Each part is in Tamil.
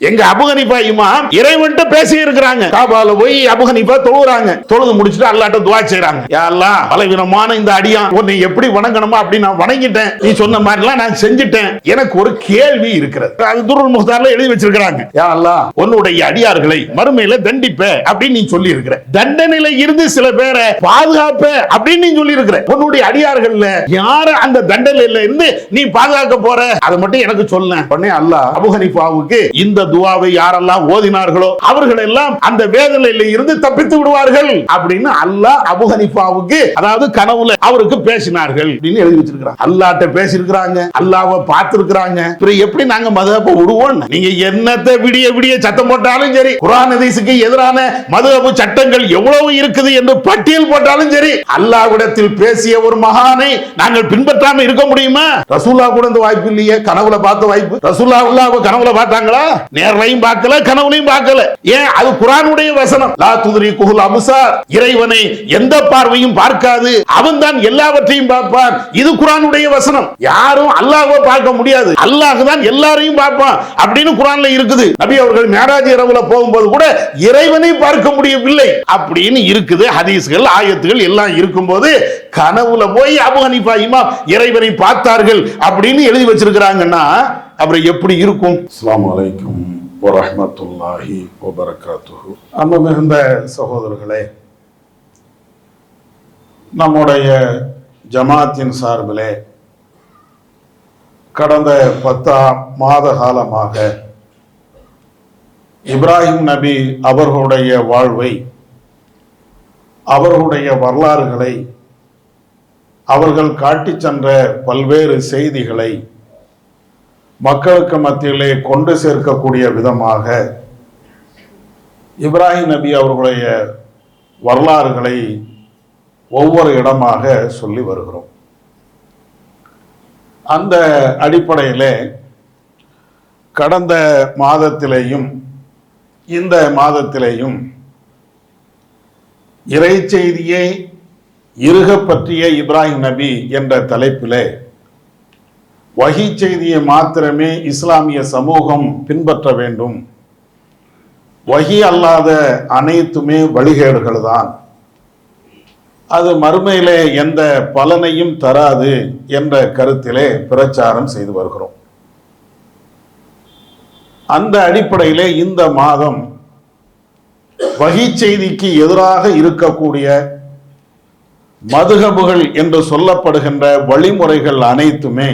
எங்க அபுகனிப்பா இமாம் இறைவன்ட்டு பேசி இருக்கிறாங்க காபால போய் அபுகனிப்பா தொழுகிறாங்க தொழுது முடிச்சுட்டு அல்லாட்ட துவா செய்யறாங்க யாரெல்லாம் பலவீனமான இந்த அடியான் உன்னை எப்படி வணங்கணுமோ அப்படி நான் வணங்கிட்டேன். நீ சொன்ன மாதிரிலாம் நான் செஞ்சுட்டேன். எனக்கு ஒரு கேள்வி இருக்கிறது. அது துருள் முகத்தார்ல எழுதி வச்சிருக்கிறாங்க. யா உன்னுடைய அடியார்களை மறுமையில தண்டிப்ப அப்படின்னு நீ சொல்லி இருக்கிற தண்டனையில இருந்து சில பேரை பாதுகாப்ப அப்படின்னு நீ சொல்லி இருக்கிற உன்னுடைய அடியார்கள்ல யார அந்த தண்டனையில இருந்து நீ பாதுகாக்க போற? அதை மட்டும் எனக்கு சொல்ல உடனே அல்லாஹ் அபு இந்த துவாவை யாரெல்லாம் ஓதினார்களோ அவர்கள் எல்லாம் அந்த வேதனையில இருந்து தப்பித்து விடுவார்கள் அப்படின்னு அல்லாஹ் அபு ஹனிஃபாவுக்கு அதாவது கனவுல அவருக்கு பேசினார்கள் அப்படின்னு எழுதி வச்சிருக்கிறாங்க. அல்லாட்ட பேசியிருக்கிறாங்க அல்லாவை பார்த்திருக்கிறாங்க. எப்படி நாங்க மதுகப்ப விடுவோம் நீங்க என்னத்தை விடிய விடிய சத்தம் போட்டாலும் சரி குரான் ஹதீஸுக்கு எதிரான மதுகப்பு சட்டங்கள் எவ்வளவு இருக்குது என்று பட்டியல் போட்டாலும் சரி அல்லாவிடத்தில் பேசிய ஒரு மகானை நாங்கள் பின்பற்றாம இருக்க முடியுமா? ரசூல்லா கூட இந்த வாய்ப்பு இல்லையே கனவுல பார்த்த வாய்ப்பு. ரசூல்லா கனவுல பார்த்தாங்களா? நேர்லையும் பார்க்கல கனவுலையும் பார்க்கல. ஏன்? அது குரானுடைய வசனம். லா துதிரி குஹுல் அமுசார். இறைவனை எந்த பார்வையும் பார்க்காது. அவன் தான் எல்லாவற்றையும் பார்ப்பான். இது குரானுடைய வசனம். யாரும் அல்லாஹ்வை பார்க்க முடியாது. அல்லாஹ் தான் எல்லாரையும் பார்ப்பான். அப்படின்னு குரான்ல இருக்குது. நபி அவர்கள் மேராஜ் இரவுல போகும்போது கூட இறைவனை பார்க்க முடியவில்லை. அப்படின்னு இருக்குது ஹதீஸ்கள் ஆயத்துகள் எல்லாம் இருக்கும்போது கனவுல போய் அபு ஹனிஃபா இமாம் இறைவனை பார்த்தார்கள் அப்படின்னு எழுதி வச்சிருக்கிறாங்கன்னா அப்புறம் எப்படி இருக்கும்? அஸ்ஸலாமு அலைக்கும் வரஹ்மத்துல்லாஹி வபரகாத்துஹு. அன்பு மிகுந்த சகோதரர்களே நம்முடைய ஜமாத்தின் சார்பிலே கடந்த பத்தாம் மாத காலமாக இப்ராஹிம் நபி அவர்களுடைய வாழ்வை அவர்களுடைய வரலாறுகளை அவர்கள் காட்டிச் சென்ற பல்வேறு செய்திகளை மக்களுக்கு மத்தியிலே கொண்டு சேர்க்கக்கூடிய விதமாக இப்ராஹிம் நபி அவர்களுடைய வரலாறுகளை ஒவ்வொரு இடமாக சொல்லி வருகிறோம். அந்த அடிப்படையிலே கடந்த மாதத்திலேயும் இந்த மாதத்திலேயும் இறை செய்தியை இருக பற்றிய இப்ராஹிம் நபி என்ற தலைப்பிலே வகி செய்தியை மாத்திரமே இஸ்லாமிய சமூகம் பின்பற்ற வேண்டும். வகி அல்லாத அனைத்துமே வழிகேடுகள் தான். அது மறுமையிலே எந்த பலனையும் தராது என்ற கருத்திலே பிரச்சாரம் செய்து வருகிறோம். அந்த அடிப்படையிலே இந்த மாதம் வகி செய்திக்கு எதிராக இருக்கக்கூடிய மதுகபுகள் என்று சொல்லப்படுகின்ற வழிமுறைகள் அனைத்துமே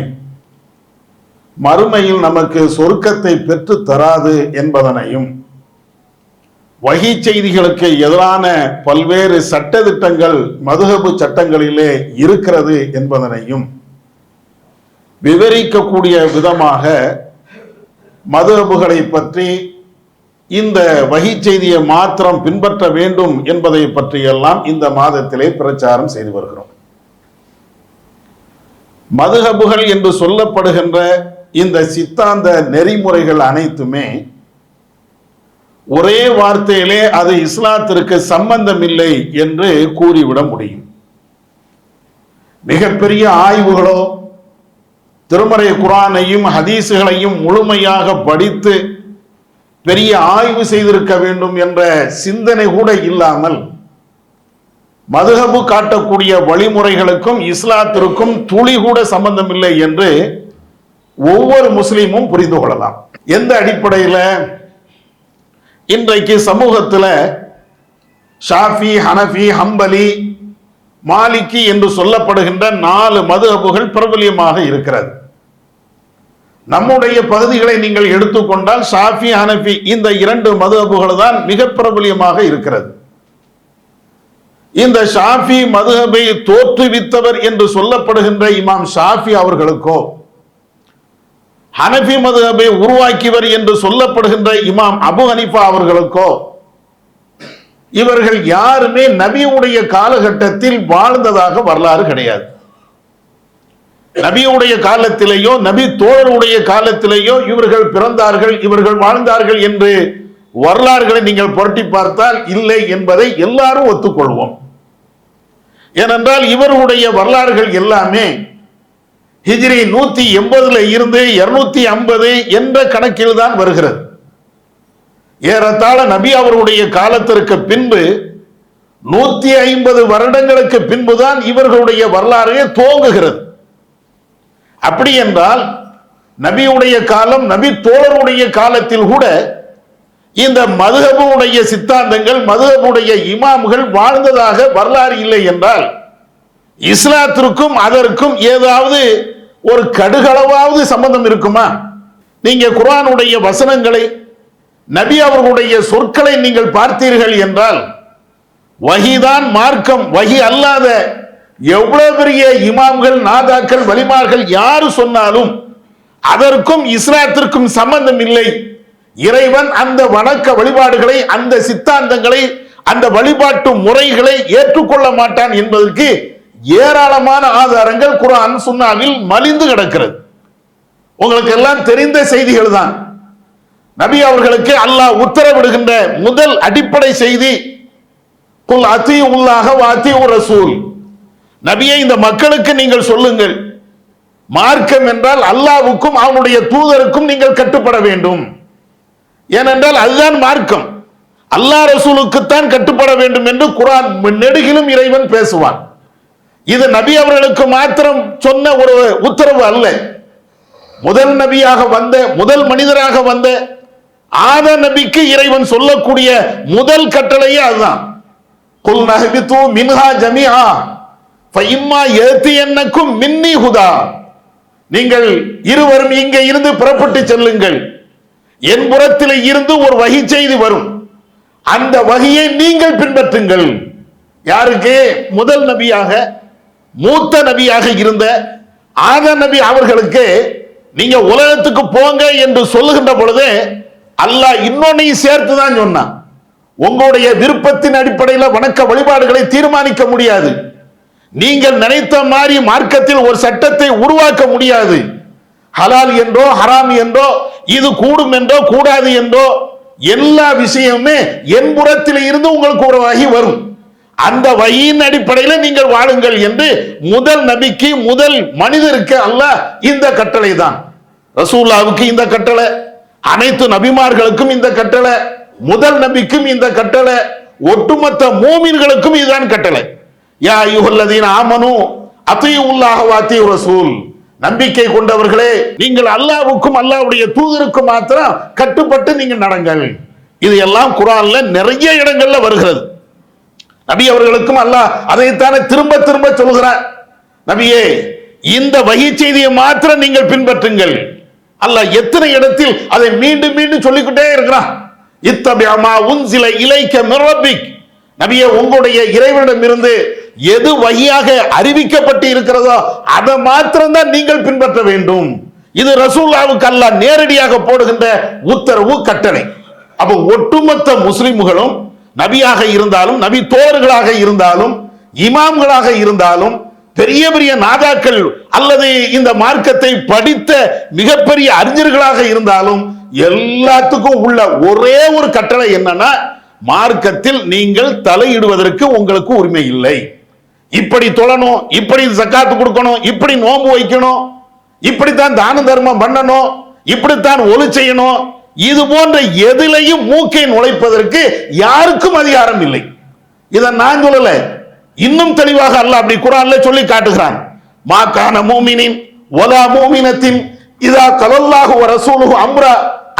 மறுமையில் நமக்கு சொர்க்கத்தை பெற்று தராது என்பதனையும் வகி செய்திகளுக்கு எதிரான பல்வேறு சட்டதிட்டங்கள் மதுகபு சட்டங்களிலே இருக்கிறது என்பதனையும் விவரிக்கக்கூடிய விதமாக மதுகபுகளை பற்றி இந்த வகி செய்தியை மாத்திரம் பின்பற்ற வேண்டும் என்பதை பற்றியெல்லாம் இந்த மாதத்திலே பிரச்சாரம் செய்து வருகிறோம். மதுகபுகள் என்று சொல்லப்படுகின்ற இந்த சித்தாந்த நெறிமுறைகள் அனைத்துமே ஒரே வார்த்தையிலே அது இஸ்லாத்திற்கு சம்பந்தம் இல்லை என்று கூறிவிட முடியும். மிகப்பெரிய ஆய்வுகளோ திருமறை குரானையும் ஹதீசுகளையும் முழுமையாக படித்து பெரிய ஆய்வு செய்திருக்க வேண்டும் என்ற சிந்தனை கூட இல்லாமல் மதுகபு காட்டக்கூடிய வழிமுறைகளுக்கும் இஸ்லாத்திற்கும் துளி கூட சம்பந்தம் இல்லை என்று ஒவ்வொரு முஸ்லீமும் புரிந்து கொள்ளலாம். எந்த அடிப்படையில்? இன்றைக்கு சமூகத்தில் ஷாஃபி ஹனஃபி ஹம்பலி மாலிகி என்று சொல்லப்படுகின்ற நாலு மதுகபுகள் பிரபலியமாக இருக்கிறது. நம்முடைய பகுதிகளை நீங்கள் எடுத்துக்கொண்டால் ஷாஃபி ஹனஃபி இந்த இரண்டு மதுகபுகள் தான் மிக பிரபலியமாக இருக்கிறது. இந்த ஷாஃபி மதுகபை தோற்றுவித்தவர் என்று சொல்லப்படுகின்ற இமாம் ஷாஃபி அவர்களுக்கோ ஹனஃபி மதுஹபை உருவாக்கியவர் என்று சொல்லப்படுகின்ற இமாம் அபு ஹனிஃபா அவர்களுக்கோ இவர்கள் யாருமே நபியுடைய காலகட்டத்தில் வாழ்ந்ததாக வரலாறு கிடையாது. நபியுடைய காலத்திலேயோ நபி தோழருடைய காலத்திலேயோ இவர்கள் பிறந்தார்கள் இவர்கள் வாழ்ந்தார்கள் என்று வரலாறுகளை நீங்கள் புரட்டி பார்த்தால் இல்லை என்பதை எல்லாரும் ஒத்துக்கொள்வோம். ஏனென்றால் இவருடைய வரலாறுகள் எல்லாமே ஹிஜ்ரி நூத்தி எண்பதுல இருந்து இருநூத்தி ஐம்பது என்ற கணக்கில் தான் வருகிறது. ஏறத்தாழ நபி அவருடைய காலத்திற்கு பின்பு நூத்தி ஐம்பது வருடங்களுக்கு பின்புதான் இவர்களுடைய வரலாறே துவங்குகிறது. அப்படி என்றால் நபியுடைய காலம் நபி தோழருடைய காலத்தில் கூட இந்த மதுகபுடைய சித்தாந்தங்கள் மதுகபுடைய இமாம்கள் வாழ்ந்ததாக வரலாறு இல்லை என்றால் இஸ்லாத்திற்கும் அதற்கும் ஏதாவது ஒரு கடுகளவாவது சம்பந்தம் இருக்குமா? நீங்க குர்ஆனுடைய வசனங்களை நபி அவர்களுடைய சொற்களை நீங்கள் பார்த்தீர்கள் என்றால் வகிதான் மார்க்கம் வகி அல்லாத எவ்வளவு பெரிய இமாம்கள் நாதாக்கள் வலிமார்கள் யாரு சொன்னாலும் அதற்கும் இஸ்லாத்திற்கும் சம்பந்தம் இல்லை. இறைவன் அந்த வணக்க வழிபாடுகளை அந்த சித்தாந்தங்களை அந்த வழிபாட்டு முறைகளை ஏற்றுக்கொள்ள மாட்டான் என்பதற்கு ஏராளமான ஆதாரங்கள் குரான் சுண்ணாவில் மலிந்து கிடக்கிறது. உங்களுக்கு எல்லாம் தெரிந்த செய்திகள் தான். நபி அவர்களுக்கு அல்லாஹ் உத்தரவிடுகின்ற முதல் அடிப்படை செய்தி குல் அத்தி உள்ளாக வாத்தி ரசூல். நபியை இந்த மக்களுக்கு நீங்கள் சொல்லுங்கள். மார்க்கம் என்றால் அல்லாவுக்கும் அவனுடைய தூதருக்கும் நீங்கள் கட்டுப்பட வேண்டும். ஏனென்றால் அதுதான் மார்க்கம். அல்லாஹ் ரசூலுக்குத்தான் கட்டுப்பட வேண்டும் என்று குரான் நெடுகிலும் இறைவன் பேசுவான். இது நபி அவர்களுக்கு மாத்திரம் சொன்ன ஒரு உத்தரவு அல்ல. முதல் நபியாக வந்த முதல் மனிதராக வந்த ஆத நபிக்கு இறைவன் சொல்லக்கூடிய முதல் கட்டளையே அதுதான். குல் நஹ்பித்து மின்ஹா ஜமிஆ ஃபஇம்மா யத்தியன்னக்கும் மின்னி ஹுதா. நீங்கள் இருவரும் இங்கே இருந்து புறப்பட்டு செல்லுங்கள். என் புறத்தில் இருந்து ஒரு வகை செய்தி வரும். அந்த வகையை நீங்கள் பின்பற்றுங்கள். யாருக்கு? முதல் நபியாக மூத்த நபியாக இருந்த ஆத நபி அவர்களுக்கு நீங்க உலகத்துக்கு போங்க என்று சொல்லுகின்ற பொழுது அல்லாஹ் இன்னொன்னையும் சேர்த்து தான் சொன்னான். உங்களுடைய விருப்பத்தின் அடிப்படையில் வணக்க வழிபாடுகளை தீர்மானிக்க முடியாது. நீங்கள் நினைத்த மாதிரி மார்க்கத்தில் ஒரு சட்டத்தை உருவாக்க முடியாது. ஹலால் என்றோ ஹராம் என்றோ இது கூடும் என்றோ கூடாது என்றோ எல்லா விஷயமுமே என் புறத்தில் இருந்து உங்களுக்கு உறவாகி வரும். அந்த வழியின் அடிப்படையில் நீங்கள் வாழுங்கள் என்று முதல் நபிக்கு முதல் மனிதருக்கு அல்லாஹ் இந்த கட்டளை தான். ரசூல்லாவுக்கு இந்த கட்டளை அனைத்து நபிமார்களுக்கும் இந்த கட்டளை முதல் நபிக்கும் இந்த கட்டளை ஒட்டுமொத்த மூமின்களுக்கும் இதுதான் கட்டளை. யா யுகல்லதீன் ஆமனு உள்ளாக வாத்தி ரசூல். நம்பிக்கை கொண்டவர்களே நீங்கள் அல்லாவுக்கும் அல்லாவுடைய தூதருக்கும் மாத்திரம் கட்டுப்பட்டு நீங்கள் நடங்கள். இது எல்லாம் குரான்ல நிறைய இடங்கள்ல வருகிறது. நபி அவர்களுக்கும் அல்லாஹ் அதைத்தானே திரும்ப திரும்ப சொல்கிறார். நபியே இந்த வகை செய்தியை மாத்திரம் நீங்கள் பின்பற்றுங்கள். அல்லாஹ் எத்தனை இடத்தில் அதை மீண்டும் மீண்டும் சொல்லிக்கிட்டே இருக்கிறான். இத்தபியமா உன் சில இலைக்க மிரபிக். நபிய உங்களுடைய இறைவனிடம் இருந்து எது வகையாக அறிவிக்கப்பட்டு இருக்கிறதோ அதை மாத்திரம் தான் நீங்கள் பின்பற்ற வேண்டும். இது ரசூல்லாவுக்கு அல்ல நேரடியாக போடுகின்ற உத்தரவு கட்டளை. அப்ப ஒட்டுமொத்த முஸ்லிம்களும் நபியாக இருந்தாலும் நபி தோழர்களாக இருந்தாலும் இமாம்களாக இருந்தாலும் பெரிய பெரிய நாதாக்கள் அல்லது இந்த மார்க்கத்தை படித்த மிகப்பெரிய அறிஞர்களாக இருந்தாலும் எல்லாத்துக்கும் உள்ள ஒரே ஒரு கட்டளை என்னன்னா மார்க்கத்தில் நீங்கள் தலையிடுவதற்கு உங்களுக்கு உரிமை இல்லை. இப்படி தொழணும் இப்படி சக்காத்து கொடுக்கணும் இப்படி நோம்பு வைக்கணும் இப்படித்தான் தான தர்மம் பண்ணணும் இப்படித்தான் ஒலி செய்யணும் இது போன்ற எதிலையும் மூக்கை நுழைப்பதற்கு யாருக்கும் அதிகாரம் இல்லை. இதை நான் சொல்லல. இன்னும் தெளிவாக அல்லாஹ் அப்படி குரான்ல சொல்லி காட்டுகிறான். மா கான மூமினின் ஒலா மூமினத்தின் இதா கலல்லாஹு ரசூலுகு அம்ரா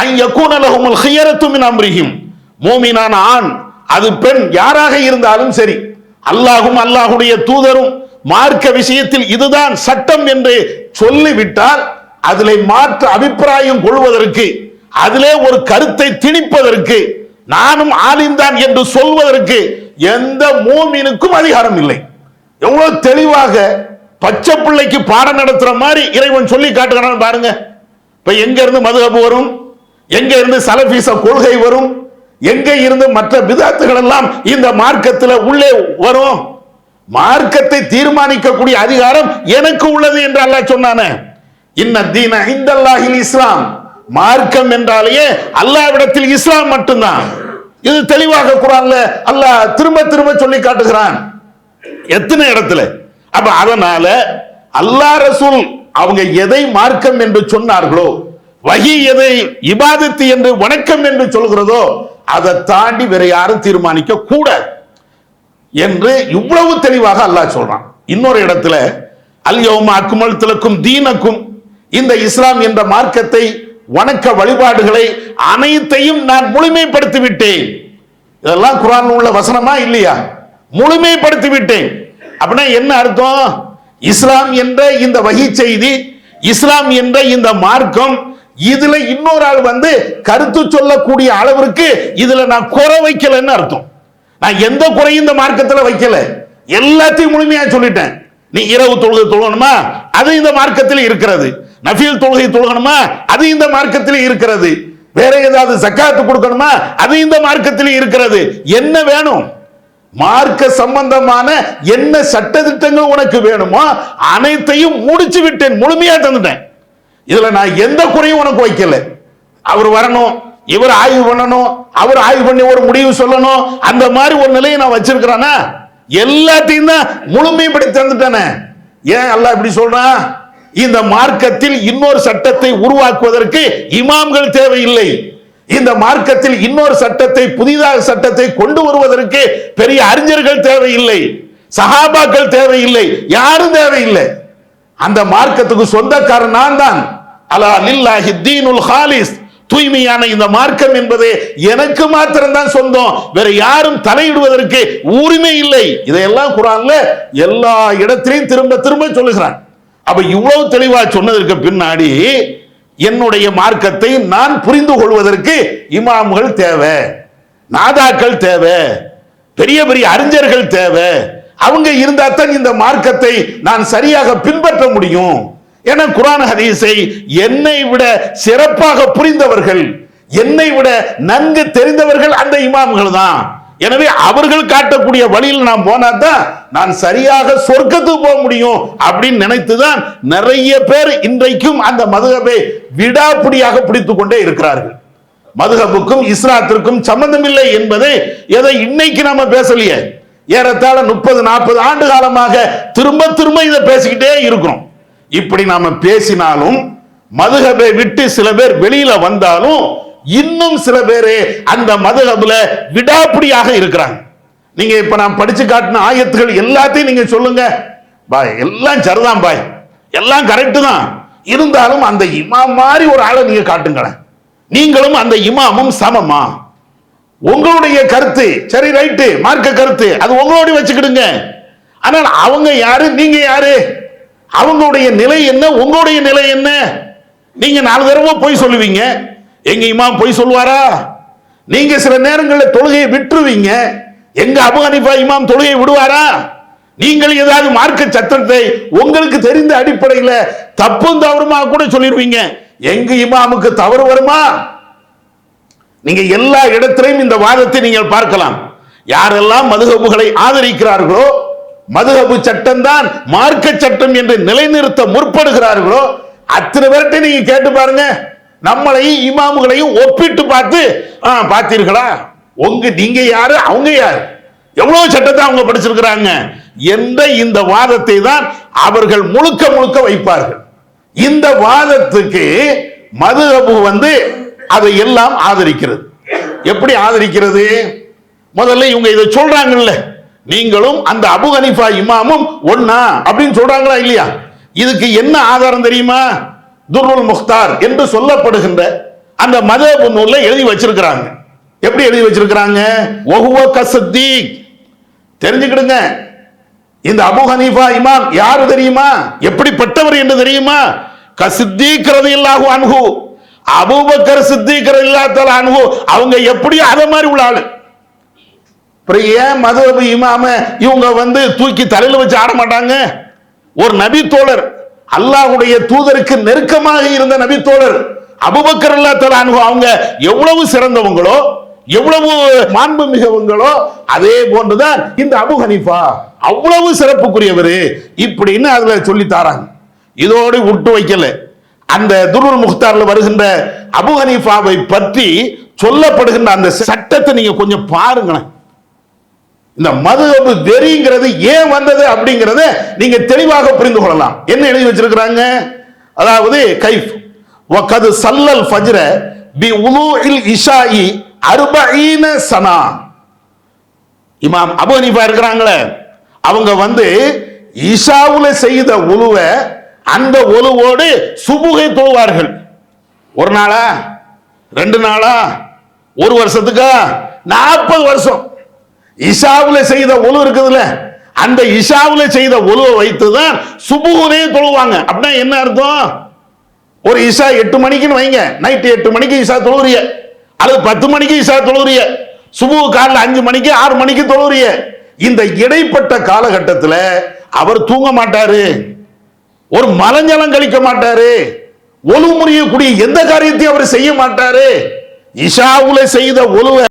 ஐயக்கூனலகுமுல் ஹியரத்துமின் லஹுமுல் அம்ரிஹிம். மூமினான ஆண் அது பெண் யாராக இருந்தாலும் சரி அல்லாஹும் அல்லாஹுடைய தூதரும் மார்க்க விஷயத்தில் இதுதான் சட்டம் என்று சொல்லிவிட்டால் அதிலே மாற்று அபிப்பிராயம் கொள்வதற்கு அதிலே ஒரு கருத்தை திணிப்பதற்கு நானும் ஆலிம்தான் என்று சொல்வதற்கு எந்த மூமினுக்கும் அதிகாரம் இல்லை. எவ்வளவு தெளிவாக பச்சை பிள்ளைக்கு பாடம் நடத்துற மாதிரி இறைவன் சொல்லி காட்டுகிறான் பாருங்க. இப்ப எங்க இருந்து மதுகபு வரும்? எங்க இருந்து சலபீச கொள்கை வரும்? எங்க இருந்து மற்ற விதத்துகள் எல்லாம் இந்த மார்க்கத்தில் உள்ளே வரும்? மார்க்கத்தை தீர்மானிக்கக்கூடிய அதிகாரம் எனக்கு உள்ளது என்று அல்லாஹ் சொன்னானே. இன்ன தீன இந்த இஸ்லாம். மார்க்கம் என்றாலேயே அல்லாவிடத்தில் இஸ்லாம் மட்டும்தான். இது தெளிவாக குரான்ல அல்லாஹ் திரும்ப திரும்ப சொல்லி காட்டுகிறான். எத்தனை இடத்துல? அப்ப அதனால அல்லாஹ் ரசூல் அவங்க எதை மார்க்கம் என்று சொன்னார்களோ வகி எதை இபாதத்து என்று வணக்கம் என்று சொல்கிறதோ அதை தாண்டி வேற யாரும் தீர்மானிக்க கூடாது என்று இவ்வளவு தெளிவாக அல்லாஹ் சொல்றான். இன்னொரு இடத்துல அல் அக்குமல் திலக்கும் தீனக்கும் இந்த இஸ்லாம் என்ற மார்க்கத்தை வணக்க வழிபாடுகளை அனைத்தையும் நான் முழுமைப்படுத்தி விட்டேன் இதெல்லாம் குரான் உள்ள வசனமா இல்லையா? முழுமைப்படுத்தி விட்டேன் அப்படின்னா என்ன அர்த்தம்? இஸ்லாம் என்ற இந்த வகி செய்தி இஸ்லாம் என்ற இந்த மார்க்கம் இதுல இன்னொரு ஆள் வந்து கருத்து சொல்லக்கூடிய அளவிற்கு இதுல நான் குறை வைக்கலன்னு அர்த்தம். நான் எந்த குறையும் இந்த மார்க்கத்துல வைக்கல. எல்லாத்தையும் முழுமையா சொல்லிட்டேன். நீ இரவு தொழுகை தொழணுமா? அது இந்த மார்க்கத்தில் இருக்கிறது. நஃபீல் தொழுகை தொழுகணுமா? அது இந்த மார்க்கத்திலே இருக்கிறது. வேற ஏதாவது சக்காத்து கொடுக்கணுமா? அது இந்த மார்க்கத்திலே இருக்கிறது. என்ன வேணும்? மார்க்க சம்பந்தமான என்ன சட்டத்திட்டங்கள் உனக்கு வேணுமோ அனைத்தையும் முடிச்சு விட்டேன். முழுமையா தந்துட்டேன். இதுல நான் எந்த குறையும் உனக்கு வைக்கல. அவர் வரணும் இவர் ஆய்வு பண்ணணும் அவர் ஆய்வு பண்ணி ஒரு முடிவு சொல்லணும். அந்த மாதிரி ஒரு நிலையை நான் வச்சிருக்கிறேன்னா எல்லாத்தையும் தான் முழுமைப்படி தந்துட்டேனே. ஏன் எல்லாம் இப்படி சொல்றான்? இந்த மார்க்கத்தில் இன்னொரு சட்டத்தை உருவாக்குவதற்கு இமாம்கள் தேவையில்லை. இந்த மார்க்கத்தில் இன்னொரு சட்டத்தை புதிதாக சட்டத்தை கொண்டு வருவதற்கு பெரிய அறிஞர்கள் தேவையில்லை. சஹாபாக்கள் தேவையில்லை. யாரும் தேவையில்லை. அந்த மார்க்கத்துக்கு சொந்தக்காரன் நான் தான். அலா லில்லாஹி தீனுல் ஹாலிஸ். தூய்மையான இந்த மார்க்கம் என்பது எனக்கு மாத்திரம்தான் சொந்தம். வேற யாரும் தலையிடுவதற்கு உரிமை இல்லை. இதையெல்லாம் குரான்ல எல்லா இடத்திலையும் திரும்ப திரும்ப சொல்லுகிறான். அப்ப இவ்வளவு தெளிவா சொன்னதற்கு பின்னாடி என்னுடைய மார்க்கத்தை நான் புரிந்து கொள்வதற்கு இமாம்கள் தேவை நாதாக்கள் தேவை பெரிய பெரிய அறிஞர்கள் தேவை. அவங்க இருந்தா தான் இந்த மார்க்கத்தை நான் சரியாக பின்பற்ற முடியும். என குரான் ஹதீஸை என்னை விட சிறப்பாக புரிந்தவர்கள் என்னை விட நன்கு தெரிந்தவர்கள் அந்த இமாம்கள் தான். எனவே அவர்கள் காட்டக்கூடிய வழியில் நான் போனா தான் நான் சரியாக சொர்க்கத்துக்கு போக முடியும் அப்படின்னு நினைத்துதான் நிறைய பேர் இன்றைக்கும் அந்த மதுகபை விடாப்பிடியாக பிடித்துக் கொண்டே இருக்கிறார்கள். மதுகபுக்கும் இஸ்லாத்திற்கும் சம்பந்தம் இல்லை என்பதை எதை இன்னைக்கு நாம பேசலையே. ஏறத்தாழ முப்பது நாற்பது ஆண்டு காலமாக திரும்ப திரும்ப இதை பேசிக்கிட்டே இருக்கிறோம். இப்படி நாம பேசினாலும் மதுகபை விட்டு சில பேர் வெளியில வந்தாலும் இன்னும் சில பேரு அந்த மதுகபுல விடாப்பிடியாக இருக்கிறாங்க. நீங்க இப்ப நான் படிச்சு காட்டின ஆயத்துகள் எல்லாத்தையும் நீங்க சொல்லுங்க. பாய் எல்லாம் சரிதான் பாய். எல்லாம் கரெக்டு தான். இருந்தாலும் அந்த இமாம் மாதிரி ஒரு ஆளை நீங்க காட்டுங்களேன். நீங்களும் அந்த இமாமும் சமமா? உங்களுடைய கருத்து சரி ரைட்டு மார்க்க கருத்து அது உங்களோட வச்சுக்கிடுங்க. ஆனால் அவங்க யாரு நீங்க யாரு? அவங்களுடைய நிலை என்ன உங்களுடைய நிலை என்ன? நீங்க நாலு தடவை போய் சொல்லுவீங்க. எங்க இமாம் பொய் சொல்லுவாரா? நீங்க சில நேரங்களில் தொழுகையை விட்டுருவீங்க. எங்க அபு இமாம் தொழுகையை விடுவாரா? நீங்கள் ஏதாவது மார்க்க சட்டத்தை உங்களுக்கு தெரிந்த அடிப்படையில் தப்பும் தவறுமா கூட சொல்லிடுவீங்க எங்க இமாமுக்கு தவறு வருமா? நீங்க எல்லா இடத்திலையும் இந்த வாதத்தை நீங்கள் பார்க்கலாம். யாரெல்லாம் மதுகபுகளை ஆதரிக்கிறார்களோ மதுகபு சட்டம் தான் மார்க்க சட்டம் என்று நிலைநிறுத்த முற்படுகிறார்களோ அத்தனை பேர்கிட்ட நீங்க கேட்டு பாருங்க. நம்மளையும் இமாமுகளையும் ஒப்பிட்டு பார்த்து ஆ, பார்த்தீர்களா? உங்க நீங்க யாரு? அவங்க யாரு? எவ்வளவு சட்டத்தை அவங்க படிச்சிருக்கிறாங்க? என்ற இந்த வாதத்தை தான் அவர்கள் முழுக்க முழுக்க வைப்பார்கள். இந்த வாதத்துக்கு மதுஹபு வந்து அதை எல்லாம் ஆதரிக்கிறது. எப்படி ஆதரிக்கிறது? முதல்ல இவங்க இதை சொல்றாங்கல்ல நீங்களும் அந்த அபு ஹனிஃபா இமாமும் ஒன்னா அப்படின்னு சொல்றாங்களா இல்லையா? இதுக்கு என்ன ஆதாரம் தெரியுமா? துர்ருல் முக்தார் என்று சொல்லப்படுகின்ற அந்த மதபு நூலை எழுதி வச்சிருக்கிறாங்க. எப்படி எழுதி வச்சிருக்கிறாங்க? ஒகுவ கசத்தி தெரிஞ்சுக்கிடுங்க. இந்த அபு ஹனீஃபா இமாம் யாரு தெரியுமா? எப்படிப்பட்டவர் என்று தெரியுமா? கசித்திக்கிறது இல்லாஹு அன்ஹு. அபூபக்கர் சித்திக்கிறது இல்லாத்தால் அன்ஹு. அவங்க எப்படி அதை மாதிரி உள்ள ஆளு. அப்புறம் ஏன் மதுரபு இமாம இவங்க வந்து தூக்கி தலையில் வச்சு ஆட மாட்டாங்க ஒரு நபி தோழர். அல்லாஹ்வுடைய தூதருக்கு நெருக்கமாக இருந்த நபி தோழர் அபுபக்கர் அல்லா அனுபவ அவங்க எவ்வளவு சிறந்தவங்களோ எவ்வளவு மாண்பு மிகவங்களோ அதே போன்றுதான் இந்த அபு ஹனீஃபா. அவ்வளவு சிறப்புக்குரியவர். இப்படின்னு அதுல சொல்லி தாராங்க? இதோடு விட்டு வைக்கல. அந்த துருல் முக்தார்ல வருகின்ற அபு ஹனீஃபாவை பற்றி சொல்லப்படுகின்ற அந்த சட்டத்தை நீங்க கொஞ்சம் பாருங்களேன். இந்த மதுஹபு வெறிங்கிறது ஏன் வந்தது அப்படிங்கறத நீங்க தெளிவாக புரிந்து கொள்ளலாம். என்ன எழுதி வச்சிருக்கிறாங்க? அதாவது கைஃப். வக்கது சல்லல் ஃபஜ்ர பி உலூஇல் இஷாயி அர்பஈன சனா. இமாம் அபு ஹனீஃபா இருக்கிறாங்களே. அவங்க வந்து இஷாவுல செய்த உலுவ அந்த ஒலுவோடு சுபுகை தொழுவார்கள் ஒரு நாளா? ரெண்டு நாளா? ஒரு வருஷத்துக்கா? நாற்பது வருஷம். இஷாவில் செய்த ஒழு இருக்குதுல்ல? அந்த இஷாவில் செய்த ஒழுவை வைத்து தான் சுபுகனே தொழுவாங்க. அப்படின்னா என்ன அர்த்தம்? ஒரு இஷா எட்டு மணிக்குன்னு வைங்க. நைட்டு எட்டு மணிக்கு இஷா தொழுவுறிய. அல்லது பத்து மணிக்கு இஷா தொழுவுறிய. சுபு காலில் அஞ்சு மணிக்கு ஆறு மணிக்கு தொழுவுறிய. இந்த இடைப்பட்ட காலகட்டத்தில் அவர் தூங்க மாட்டாரு. ஒரு மலஞ்சலம் கழிக்க மாட்டாரு. ஒழு முறியக்கூடிய எந்த காரியத்தையும் அவர் செய்ய மாட்டாரு. இஷாவுல செய்த ஒழுவை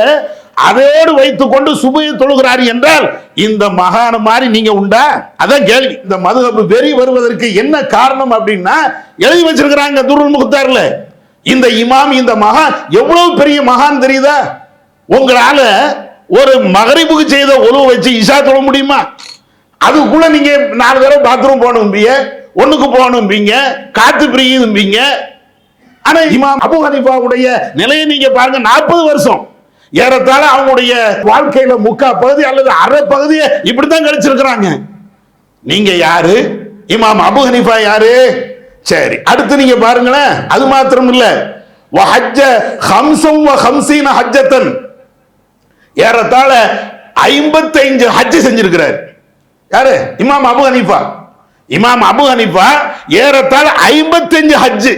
அதோடு வைத்து கொண்டு சுபையை தொழுகிறார் என்றால் இந்த மகான மாதிரி நீங்க உண்டா? அதான் கேள்வி. இந்த மதுகப்பு வெறி வருவதற்கு என்ன காரணம் அப்படின்னா எழுதி வச்சிருக்கிறாங்க துருள் முகத்தார்ல இந்த இமாம் இந்த மகான் எவ்வளவு பெரிய மகான் தெரியுதா? உங்களால ஒரு மகரிப்புக்கு செய்த ஒழுவு வச்சு இஷா தொழ முடியுமா? அதுக்குள்ள நீங்க நாலு தடவை பாத்ரூம் போகணும்பீங்க ஒண்ணுக்கு போகணும்பீங்க காத்து பிரியுதும்பீங்க ஆனா இமாம் அபு ஹனிஃபாவுடைய நிலையை நீங்க பாருங்க நாற்பது வருஷம். ஏறத்தாழ அவங்களுடைய வாழ்க்கையில முக்கா பகுதி அல்லது அரை பகுதியை இப்படித்தான் கழிச்சிருக்கிறாங்க. நீங்க யாரு? இமாம் அபு ஹனிஃபா யாரு? சரி அடுத்து நீங்க பாருங்களேன். அது மாத்திரம் இல்ல ஹஜ்ஜ ஹம்சம் வ ஹம்சீன ஹஜ்ஜத்தன். ஏறத்தாழ ஐம்பத்தைந்து ஹஜ்ஜு செஞ்சிருக்கிறார். யாரு? இமாம் அபு ஹனீஃபா. இமாம் அபு ஹனீஃபா ஏறத்தாழ ஐம்பத்தஞ்சு ஹஜ்ஜு.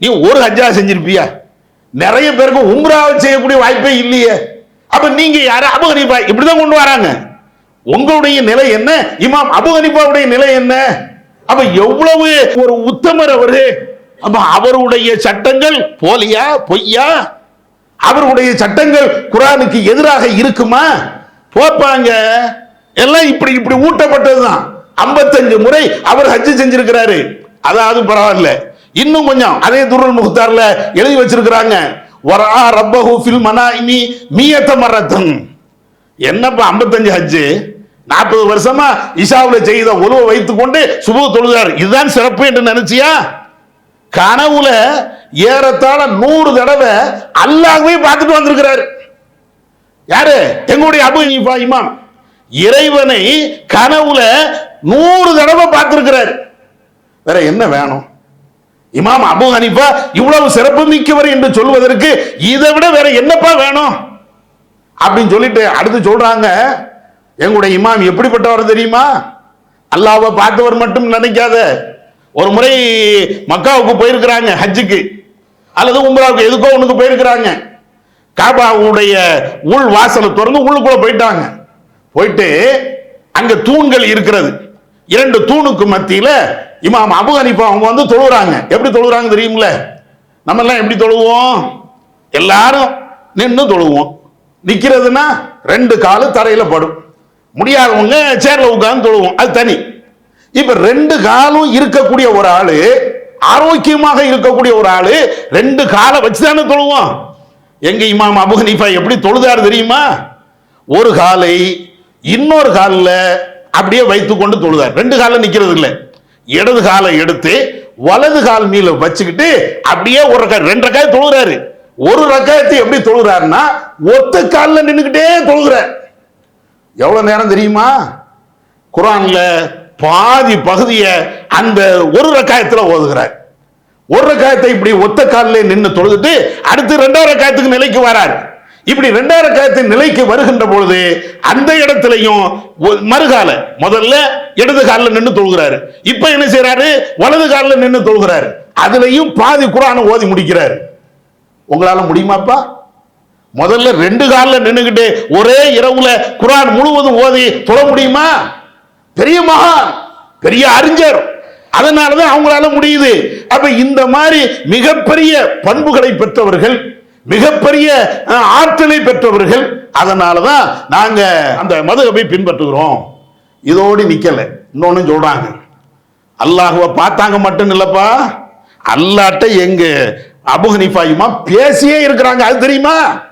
நீ ஒரு ஹஜ்ஜா செஞ்சிருப்பியா? நிறைய பேருக்கு உம்ராவை செய்யக்கூடிய வாய்ப்பே இல்லையே. அப்ப நீங்க யாரு? அபு ஹனீஃபா. இப்படிதான் கொண்டு வராங்க. உங்களுடைய நிலை என்ன? இமாம் அபு ஹனீஃபாவுடைய நிலை என்ன? அப்ப எவ்வளவு ஒரு உத்தமர் அவரு? அப்ப அவருடைய சட்டங்கள் போலியா பொய்யா? அவருடைய சட்டங்கள் குரானுக்கு எதிராக இருக்குமா? போப்பாங்க. எல்லாம் இப்படி இப்படி ஊட்டப்பட்டதுதான். 55 முறை அவர் ஹஜ்ஜு செஞ்சிருக்கிறாரு. அதாவது பரவாயில்ல. இன்னும் கொஞ்சம் அதே துருள் முகத்தார்ல எழுதி வச்சிருக்கிறாங்க. வரா ரப்பஹு ஃபில் மனாயிமி மீயத்த மரத்தம் என்னப்பா 55 ஹஜ்ஜு நாற்பது வருஷமா இஷாவில் செய்த உருவ வைத்துக் கொண்டு சுபு தொழுதார். இதுதான் சிறப்பு என்று நினைச்சியா? கனவுல ஏறத்தாழ நூறு தடவை அல்லாஹ்வே பார்த்துட்டு வந்திருக்கிறாரு. யாரு? எங்களுடைய அபு இமாம். இறைவனை கனவுல நூறு தடவை பார்த்திருக்கிறார். வேற என்ன வேணும்? இமாம் அபு ஹனிஃபா இவ்வளவு சிறப்பு மிக்கவர் என்று சொல்வதற்கு இதை விட வேற என்னப்பா வேணும்? அப்படின்னு சொல்லிட்டு அடுத்து சொல்றாங்க எங்களுடைய இமாம் எப்படிப்பட்டவர் தெரியுமா? அல்லாவை பார்த்தவர் மட்டும் நினைக்காத. ஒரு முறை மக்காவுக்கு போயிருக்கிறாங்க ஹஜ்ஜுக்கு. அல்லது உம்ராவுக்கு எதுக்கோ ஒன்றுக்கு போயிருக்கிறாங்க. காபாவுடைய உள் வாசலை திறந்து உள்ளுக்குள்ள போயிட்டாங்க. போயிட்டு அங்க தூண்கள் இருக்கிறது. இரண்டு தூணுக்கு மத்தியில் இமாம் அபு ஹனிஃபா அவங்க வந்து தொழுகிறாங்க எப்படி தொழுகிறாங்க தெரியுமில்ல நம்ம எல்லாம் எப்படி தொழுவோம்? எல்லாரும் நின்று தொழுவோம். நிற்கிறதுனா ரெண்டு காலு தரையில் படும். முடியாதவங்க சேரில் உட்காந்து தொழுவோம். அது தனி. இப்போ ரெண்டு காலும் இருக்கக்கூடிய ஒரு ஆள் ஆரோக்கியமாக இருக்கக்கூடிய ஒரு ஆள் ரெண்டு காலை வச்சு தானே தொழுவோம். எங்க இமாம் அபு ஹனீஃபா எப்படி தொழுதாரு தெரியுமா? ஒரு காலை இன்னொரு காலில் அப்படியே வைத்துக்கொண்டு தொழுதார். ரெண்டு காலில் நிக்கிறது இல்லை இடது காலை எடுத்து வலது கால் மீல வச்சுக்கிட்டு அப்படியே ஒரு ரக்கா ரெண்டு ரக்காய் தொழுகிறாரு. ஒரு ரக்காயத்தை எப்படி தொழுகிறாருன்னா ஒத்த காலில் நின்றுக்கிட்டே தொழுகிறார். எவ்வளோ நேரம் தெரியுமா? குரானில் பாதி பகுதியை அந்த ஒரு ரக்காயத்தில் ஓதுகிறார். ஒரு ரக்காயத்தை இப்படி ஒத்த காலில் நின்று தொழுதுட்டு அடுத்து ரெண்டாவது ரக்காயத்துக்கு நிலைக்கு வரார். இப்படி ரெண்டாயிரம் காலத்தின் நிலைக்கு வருகின்ற பொழுது அந்த இடத்துலையும் மறுகால முதல்ல இடது காலில் நின்று தொழுகிறாரு. இப்ப என்ன செய்யறாரு வலது காலில் நின்று தொழுகிறாரு. அதுலயும் பாதி குரானை ஓதி முடிக்கிறார். உங்களால முடியுமாப்பா? முதல்ல ரெண்டு காலில் நின்னுகிட்டு ஒரே இரவுல குரான் முழுவதும் ஓதி தொழ முடியுமா? பெரிய மகான் பெரிய அறிஞர். அதனாலதான் அவங்களால முடியுது. அப்ப இந்த மாதிரி மிகப்பெரிய பண்புகளை பெற்றவர்கள் மிகப்பெரிய ஆற்றலை பெற்றவர்கள். அதனாலதான் நாங்க அந்த மதுகபை பின்பற்றுகிறோம். இதோடு நிக்கல. இன்னொன்னு சொல்றாங்க. அல்லாஹுவை பார்த்தாங்க மட்டும் இல்லப்பா. அல்லாட்ட எங்க அபுகனிஃபாயுமா பேசியே இருக்கிறாங்க. அது தெரியுமா?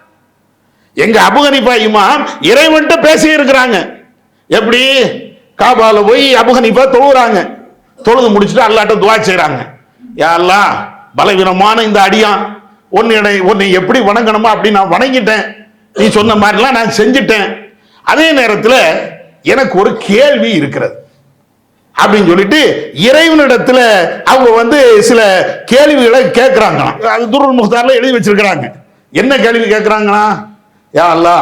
எங்க அபுகனிஃபாயுமா ஹனீஃபா இறைவன்ட்ட பேசி இருக்கிறாங்க. எப்படி? காபால போய் அபுகனிஃபா தொழுகிறாங்க. தொழுது முடிச்சுட்டு அல்லாட்ட துவா செய்றாங்க. யாரெல்லாம் பலவீனமான இந்த அடியான். உன்னை உன்னை எப்படி வணங்கணுமா அப்படி நான் வணங்கிட்டேன். நீ சொன்ன மாதிரிலாம் நான் செஞ்சிட்டேன். அதே நேரத்தில் எனக்கு ஒரு கேள்வி இருக்கிறது. அப்படின்னு சொல்லிட்டு இறைவனிடத்துல அவங்க வந்து சில கேள்விகளை கேட்கிறாங்களாம் அது துருள் முகத்தாரில் எழுதி வச்சிருக்கிறாங்க. என்ன கேள்வி கேட்குறாங்களா யா அல்லா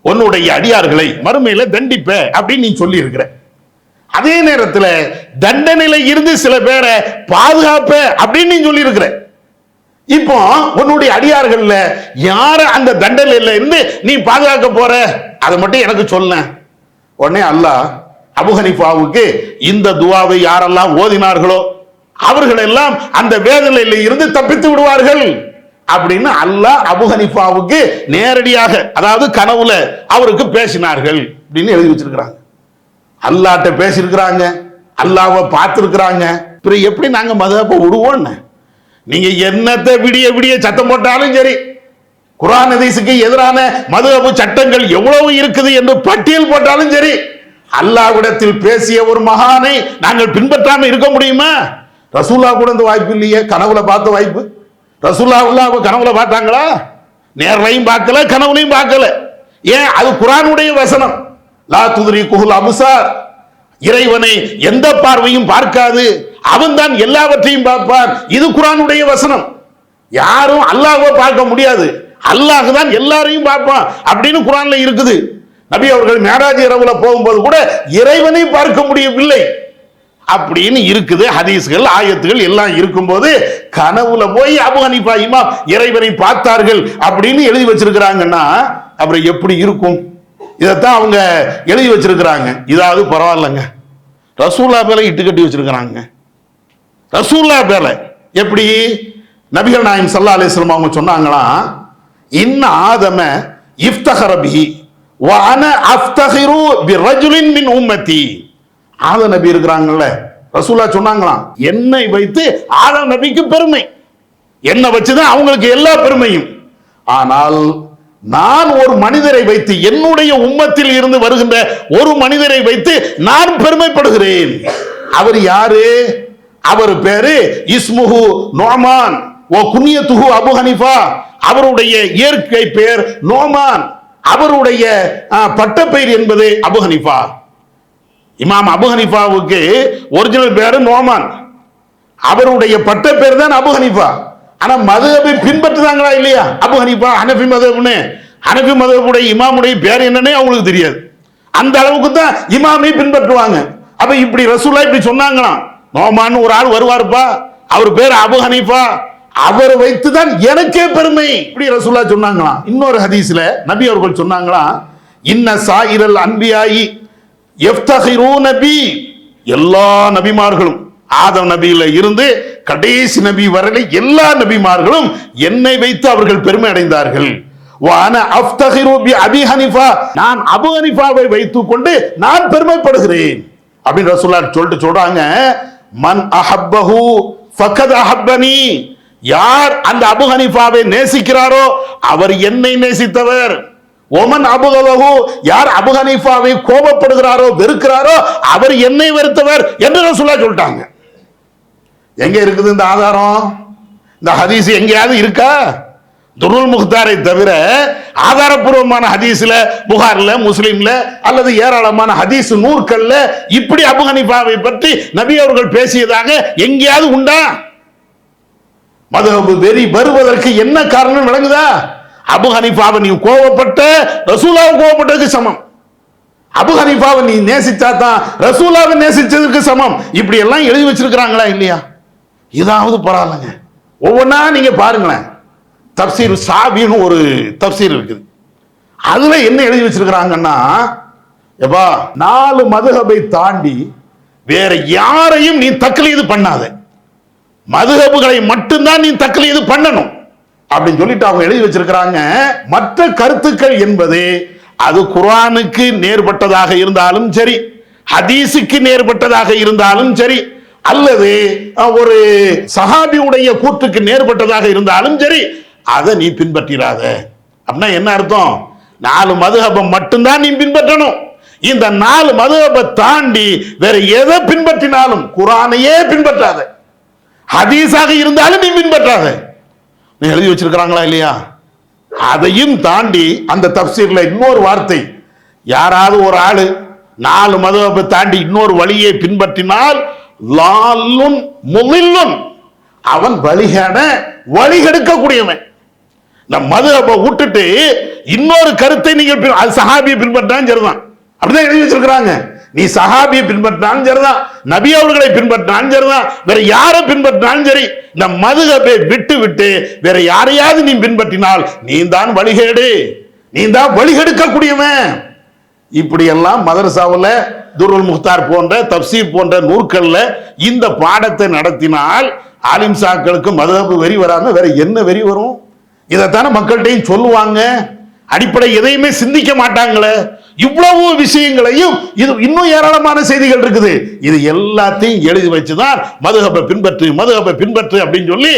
உன்னுடைய அடியார்களை மறுமையில தண்டிப்ப அப்படின்னு நீ சொல்லி இருக்கிற அதே நேரத்தில் தண்டனையில இருந்து சில பேரை பாதுகாப்ப அப்படின்னு நீ சொல்லி இருக்கிற இப்போ உன்னுடைய அடியார்கள்ல யார அந்த தண்டனையில இருந்து நீ பாதுகாக்க போற? அதை மட்டும் எனக்கு சொல்ல. உடனே அல்லாஹ் அபுஹனிஃபாவுக்கு இந்த துவாவை யாரெல்லாம் ஓதினார்களோ அவர்கள் எல்லாம் அந்த வேதனையில இருந்து தப்பித்து விடுவார்கள் அப்படின்னு அல்லாஹ் அபுஹனிஃபாவுக்கு நேரடியாக அதாவது கனவுல அவருக்கு பேசினார்கள் அப்படின்னு எழுதி வச்சிருக்கிறாங்க. அல்லாட்ட பேசியிருக்கிறாங்க அல்லாவை பார்த்துருக்குறாங்க. பிறகு எப்படி நாங்கள் மதப்ப விடுவோன்னு நீங்க என்னத்தை விடிய விடிய சத்தம் போட்டாலும் சரி குரான் ஹதீஸுக்கு எதிரான மதுஹபு சட்டங்கள் எவ்வளவு இருக்குது என்று பட்டியல் போட்டாலும் சரி அல்லாஹ்விடத்தில் பேசிய ஒரு மகானை நாங்கள் பின்பற்றாமல் இருக்க முடியுமா? ரசூல்லா கூட இந்த வாய்ப்பு இல்லையே கனவுல பார்த்த வாய்ப்பு. ரசூல்லா உள்ள கனவுல பார்த்தாங்களா? நேர்லையும் பார்க்கல கனவுலையும் பார்க்கல. ஏன்? அது குரானுடைய வசனம். லா துதிரி குஹுல் அமுசார். இறைவனை எந்த பார்வையும் பார்க்காது. அவன் தான் எல்லாவற்றையும் பார்ப்பான். இது குரானுடைய வசனம். யாரும் அல்லாஹை பார்க்க முடியாது. அல்லாஹ் தான் எல்லாரையும் பார்ப்பான். அப்படின்னு குரான்ல இருக்குது. நபி அவர்கள் மேராஜ் இரவுல போகும்போது கூட இறைவனை பார்க்க முடியவில்லை. அப்படின்னு இருக்குது ஹதீஸ்கள் ஆயத்துகள் எல்லாம் இருக்கும்போது கனவுல போய் அபு ஹனீஃபா இமாம் இறைவனை பார்த்தார்கள் அப்படின்னு எழுதி வச்சிருக்கிறாங்கன்னா அப்புறம் எப்படி இருக்கும்? இதைத்தான் அவங்க எழுதி வச்சிருக்கிறாங்க. இதாவது பரவாயில்லைங்க. ரசூல்லா மேல இட்டு கட்டி வச்சிருக்கிறாங்க. ரசூல்லா பேர எப்படி? நபிகள் நாயம் சல்லா அலிஸ்லாம் அவங்க சொன்னாங்களாம் இன்ன ஆதம இஃப்தஹரபி வான அஃப்தஹிரு பி ரஜுலின் மின் உம்மத்தி. ஆத நபி இருக்கிறாங்கல்ல ரசூலா சொன்னாங்களாம் என்னை வைத்து ஆத நபிக்கு பெருமை. என்னை வச்சுதான் அவங்களுக்கு எல்லா பெருமையும். ஆனால் நான் ஒரு மனிதரை வைத்து என்னுடைய உம்மத்தில் இருந்து வருகின்ற ஒரு மனிதரை வைத்து நான் பெருமைப்படுகிறேன். அவர் யாரு? அவர் பேரு இஸ்முஹு நோமான். ஓ குன்னியத்துஹு அபு ஹனிஃபா. அவருடைய இயற்கை பெயர் நோமான். அவருடைய பட்டப்பெயர் என்பது அபு ஹனிஃபா. இமாம் அபு ஹனிஃபாவுக்கு ஒரிஜினல் பேரு நோமான். அவருடைய பட்ட தான் அபு ஹனிஃபா. ஆனா மதுகபை பின்பற்றுதாங்களா இல்லையா? அபு ஹனிஃபா ஹனஃபி மதுபுன்னு ஹனஃபி மதுபுடைய இமாமுடைய பேர் என்னன்னே அவங்களுக்கு தெரியாது. அந்த அளவுக்கு தான் இமாமை பின்பற்றுவாங்க. அப்ப இப்படி ரசூலா இப்படி சொன்னாங்களாம். நோமான்னு ஒரு ஆள் வருவாருப்பா. அவர் பேர் அபு ஹனீஃபா. அவர் வைத்து தான் எனக்கே பெருமை. இப்படி ரசூல்லா சொன்னாங்களாம். இன்னொரு ஹதீஸ்ல நபி அவர்கள் சொன்னாங்களாம் இன்ன சாயிரல் அன்பியாயி எஃப்தஹிரூ நபி எல்லா நபிமார்களும் ஆதம் நபியில இருந்து கடைசி நபி வரை எல்லா நபிமார்களும் என்னை வைத்து அவர்கள் பெருமை அடைந்தார்கள். வான அபி ஹனிஃபா. நான் அபு ஹனிஃபாவை வைத்துக் கொண்டு நான் பெருமைப்படுகிறேன். அப்படின்னு ரசூல்லா சொல்லிட்டு சொல்றாங்க. மன் அஹப்பஹு ஃபக்கத் அஹப்பனி. யார் அந்த அபு ஹனிஃபாவை நேசிக்கிறாரோ அவர் என்னை நேசித்தவர். ஒமன் அபுகலகு யார் அபு ஹனீஃபாவை கோபப்படுகிறாரோ வெறுக்கிறாரோ அவர் என்னை வெறுத்தவர் என்று சொல்ல சொல்லிட்டாங்க. எங்க இருக்குது இந்த ஆதாரம்? இந்த ஹதீஸ் எங்கேயாவது இருக்கா? துருல் முக்தாரை தவிர ஆதாரபூர்வமான ஹதீஸ்ல புகார்ல முஸ்லீம்ல அல்லது ஏராளமான ஹதீஸ் நூற்கள்ல இப்படி அபு பற்றி நபி அவர்கள் பேசியதாக எங்கேயாவது உண்டா? மதுஹபு வெறி வருவதற்கு என்ன காரணம் விளங்குதா? அபு ஹனிஃபாவை நீ கோவப்பட்ட ரசூலாவை கோவப்பட்டதுக்கு சமம். அபு ஹனிஃபாவை நீ நேசிச்சா தான் ரசூலாவை நேசிச்சதுக்கு சமம். இப்படி எல்லாம் எழுதி வச்சிருக்கிறாங்களா இல்லையா? இதாவது பரவாயில்லைங்க. ஒவ்வொன்றா நீங்க பாருங்களேன். தப்சீர் சாபின்னு ஒரு தப்சீர் இருக்குது. அதுல என்ன எழுதி வச்சிருக்கிறாங்கன்னா எப்பா நாலு மதுகபை தாண்டி வேற யாரையும் நீ தக்கலீது பண்ணாத. மதுகபுகளை மட்டும்தான் நீ தக்கலீது பண்ணணும். அப்படின்னு சொல்லிட்டு அவங்க எழுதி வச்சிருக்கிறாங்க. மற்ற கருத்துக்கள் என்பது அது குரானுக்கு நேர்பட்டதாக இருந்தாலும் சரி ஹதீஸுக்கு நேர்பட்டதாக இருந்தாலும் சரி அல்லது ஒரு சஹாபியுடைய கூற்றுக்கு நேர்பட்டதாக இருந்தாலும் சரி அதை நீ பின்பற்றிராத அப்படின்னா என்ன அர்த்தம்? நாலு மதுஹபம் மட்டும்தான் நீ பின்பற்றணும். இந்த நாலு மதுகபை தாண்டி வேற எதை பின்பற்றினாலும் குரானையே பின்பற்றாத. ஹதீஸாக இருந்தாலும் நீ பின்பற்றாத. நீ எழுதி வச்சிருக்கிறாங்களா இல்லையா? அதையும் தாண்டி அந்த தப்சீர்ல இன்னொரு வார்த்தை. யாராவது ஒரு ஆளு நாலு மதவை தாண்டி இன்னொரு வழியை பின்பற்றினால் லாலும் முகிலும் அவன் வழிகான வழிகெடுக்கக்கூடியவன் இந்த மதுஹபை விட்டுட்டு இன்னொரு கருத்தை நீங்கள் அது சஹாபியை பின்பற்றான்னு சரிதான். அப்படிதான் எழுதி வச்சிருக்கிறாங்க. நீ சஹாபியை பின்பற்றினாலும் சரிதான். நபி அவர்களை பின்பற்றினாலும் சரிதான். வேற யாரை பின்பற்றினாலும் சரி. இந்த மதுகப்பை விட்டு விட்டு வேற யாரையாவது நீ பின்பற்றினால் நீ தான் வழிகேடு. நீ தான் வழிகெடுக்கக்கூடியவன். இப்படியெல்லாம் மதரசாவில் துருல் முக்தார் போன்ற தப்சீர் போன்ற நூற்களில் இந்த பாடத்தை நடத்தினால் ஆலிம்சாக்களுக்கு மதுகப்பு வெறி வராமல் வேற என்ன வெறி வரும்? இதைத்தானே மக்கள்கிட்டையும் சொல்லுவாங்க. அடிப்படை எதையுமே சிந்திக்க மாட்டாங்களே. இவ்வளவு விஷயங்களையும் இது இன்னும் ஏராளமான செய்திகள் இருக்குது. இது எல்லாத்தையும் எழுதி வச்சுதான் மதுகப்பை பின்பற்று மதுகப்பை பின்பற்று அப்படின்னு சொல்லி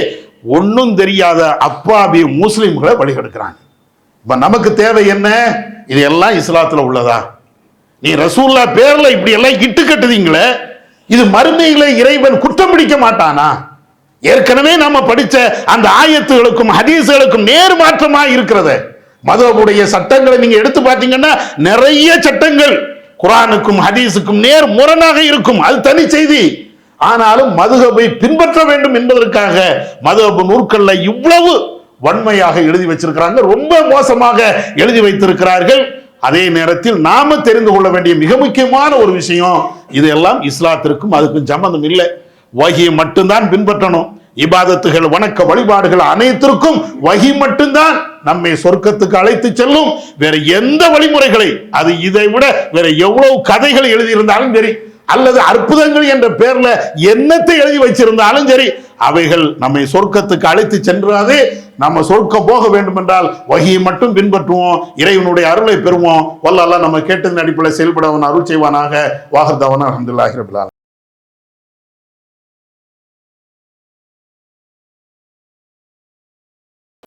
ஒன்றும் தெரியாத அப்பாவி முஸ்லீம்களை வழிகெடுக்கிறாங்க. இப்போ நமக்கு தேவை என்ன? இது எல்லாம் இஸ்லாத்தில் உள்ளதா? நீ ரசூல்லா பேரில் இப்படி எல்லாம் இட்டு கட்டுதீங்களே. இது மறுமையில இறைவன் குற்றம் பிடிக்க மாட்டானா? ஏற்கனவே நாம படித்த அந்த ஆயத்துகளுக்கும் ஹதீஸ்களுக்கும் நேர் மாற்றமாக இருக்கிறது. மதவுடைய சட்டங்களை நீங்க எடுத்து பார்த்தீங்கன்னா நிறைய சட்டங்கள் குரானுக்கும் ஹதீஸுக்கும் நேர் முரணாக இருக்கும். அது தனி செய்தி. ஆனாலும் மதுகபை பின்பற்ற வேண்டும் என்பதற்காக மதுகபு நூற்கள்ல இவ்வளவு வன்மையாக எழுதி வச்சிருக்கிறாங்க. ரொம்ப மோசமாக எழுதி வைத்திருக்கிறார்கள். அதே நேரத்தில் நாம தெரிந்து கொள்ள வேண்டிய மிக முக்கியமான ஒரு விஷயம் இதெல்லாம் இஸ்லாத்திற்கும் அதுக்கும் சம்பந்தம் இல்லை. வகியை மட்டும்தான் பின்பற்றணும். இபாதத்துகள் வணக்க வழிபாடுகள் அனைத்திற்கும் வகி மட்டும்தான் நம்மை சொர்க்கத்துக்கு அழைத்து செல்லும். வேற எந்த வழிமுறைகளை அது இதை விட வேற எவ்வளவு கதைகள் எழுதியிருந்தாலும் சரி அல்லது அற்புதங்கள் என்ற பெயர்ல என்னத்தை எழுதி வச்சிருந்தாலும் சரி அவைகள் நம்மை சொர்க்கத்துக்கு அழைத்து சென்றாதே நம்ம சொர்க்கம் போக வேண்டும் என்றால் வகியை மட்டும் பின்பற்றுவோம். இறைவனுடைய அருளை பெறுவோம். வல்லல்லாம் நம்ம கேட்டதன் அடிப்படையில் செயல்படவன் அருள் செய்வானாக. வாகர்தவன் அஹமதுல்லாஹிரபிலான்